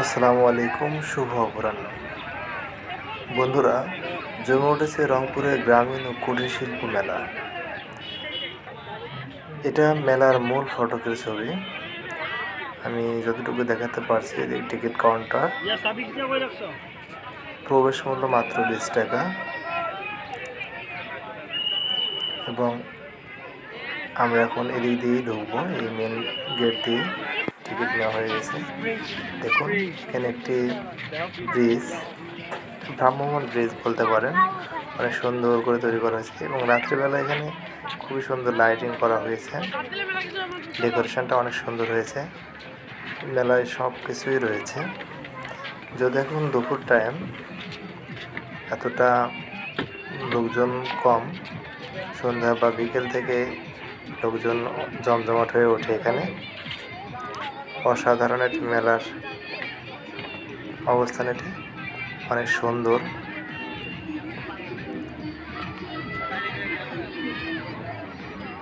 আসসালামু আলাইকুম, শুভ অপরাহ্ন। বন্ধুরা, জমে উঠেছে রংপুরের গ্রামীণ ও কুটির শিল্প মেলা। এটা মেলার মূল ফটকের ছবি। আমি যতটুকু দেখাতে পারছি টিকিট কাউন্টার। প্রবেশ মূল্য মাত্র বিশ টাকা। এবং আমরা এখন এদিক দিয়েই ঢুকবো, এই মেন গেট দিয়ে টিকিট নেওয়া হয়ে গেছে। দেখুন, এখানে একটি ব্রিজ, ভ্রাম্যমাণ ব্রিজ বলতে পারেন। অনেক সুন্দর করে তৈরি করা হয়েছে এবং রাত্রিবেলা এখানে খুবই সুন্দর লাইটিং করা হয়েছে। ডেকোরেশনটা অনেক সুন্দর হয়েছে। মেলায় সব কিছুই রয়েছে। যদি এখন দুপুর টাইম এতটা লোকজন কম। সন্ধ্যা বা বিকেল থেকে লোকজন জমজমাট হয়ে ওঠে এখানে। অসাধারণ একটি মেলার অবস্থান এটি। অনেক সুন্দর।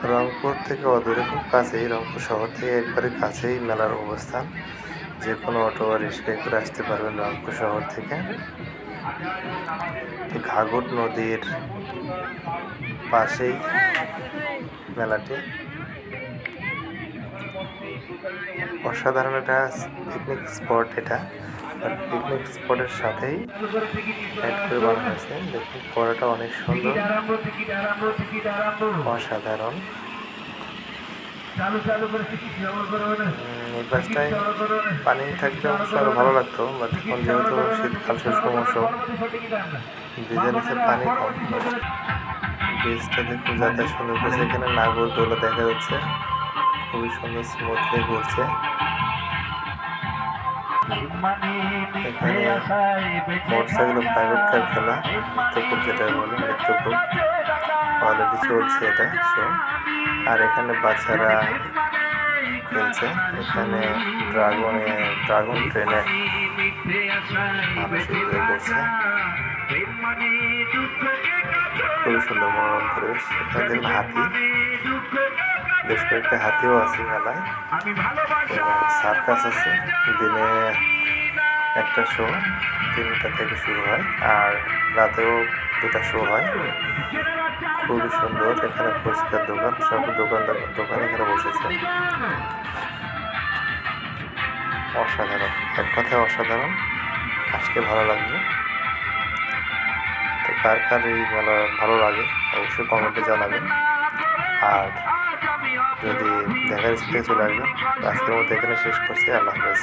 রংপুর থেকে অদূরে খুব কাছেই, রংপুর শহর থেকে একবারে কাছেই মেলার অবস্থান। যে কোনো অটো বা রিক্সায় করে আসতে পারবেন রংপুর শহর থেকে। ঘাঘট নদীর পাশেই মেলাটি। অসাধারণ একটা পিকনিক স্পট এটা। পিকনিক স্পটের সাথেই অ্যাড করে বানানো হয়েছে দেখুন পড়াটা অনেক সুন্দর। অসাধারণ। এই পানি থাকলে অবশ্য আরও ভালো লাগতো বাট এখন যেহেতু শীতকাল, শুষ্ক মৌসুম ব্রিজের নিচে পানি কম। ব্রিজটা দেখুন যাতে সুন্দর করেছে। এখানে নাগর দোলা দেখা যাচ্ছে। খুবই সুন্দর স্মুথলি ঘুরছে। এখানে মোটরসাইকেল প্রাইভেট কার খেলা মৃত্যুকুপ যেটা বলে মৃত্যুকুপ অলরেডি চলছে এটা শো আর এখানে বাচ্চারা খেলছে এখানে ড্রাগনে ড্রাগন ট্রেনে মানুষ এনজয় করছে। খুবই সুন্দর মনোরম পরিবেশ এখানে হাতি। বেশ কয়েকটা হাতিও আছে মেলায়। সার্কাস আছে। দিনে একটা শো তিনটা থেকে শুরু হয়, আর রাতেও দুটা শো হয়। খুবই সুন্দর, এখানে ফুচকার দোকান, সব দোকানদার দোকান এখানে বসেছে। অসাধারণ, এক কথায় অসাধারণ। আজকে ভালো লাগবে তো কার কার এই মেলা ভালো লাগে, অবশ্যই কমেন্টে জানাবেন। আর যদি দেখার স্পেস চলে আসবেন। আজকের মতো এখানে শেষ করছি। আল্লাহ হাফেজ।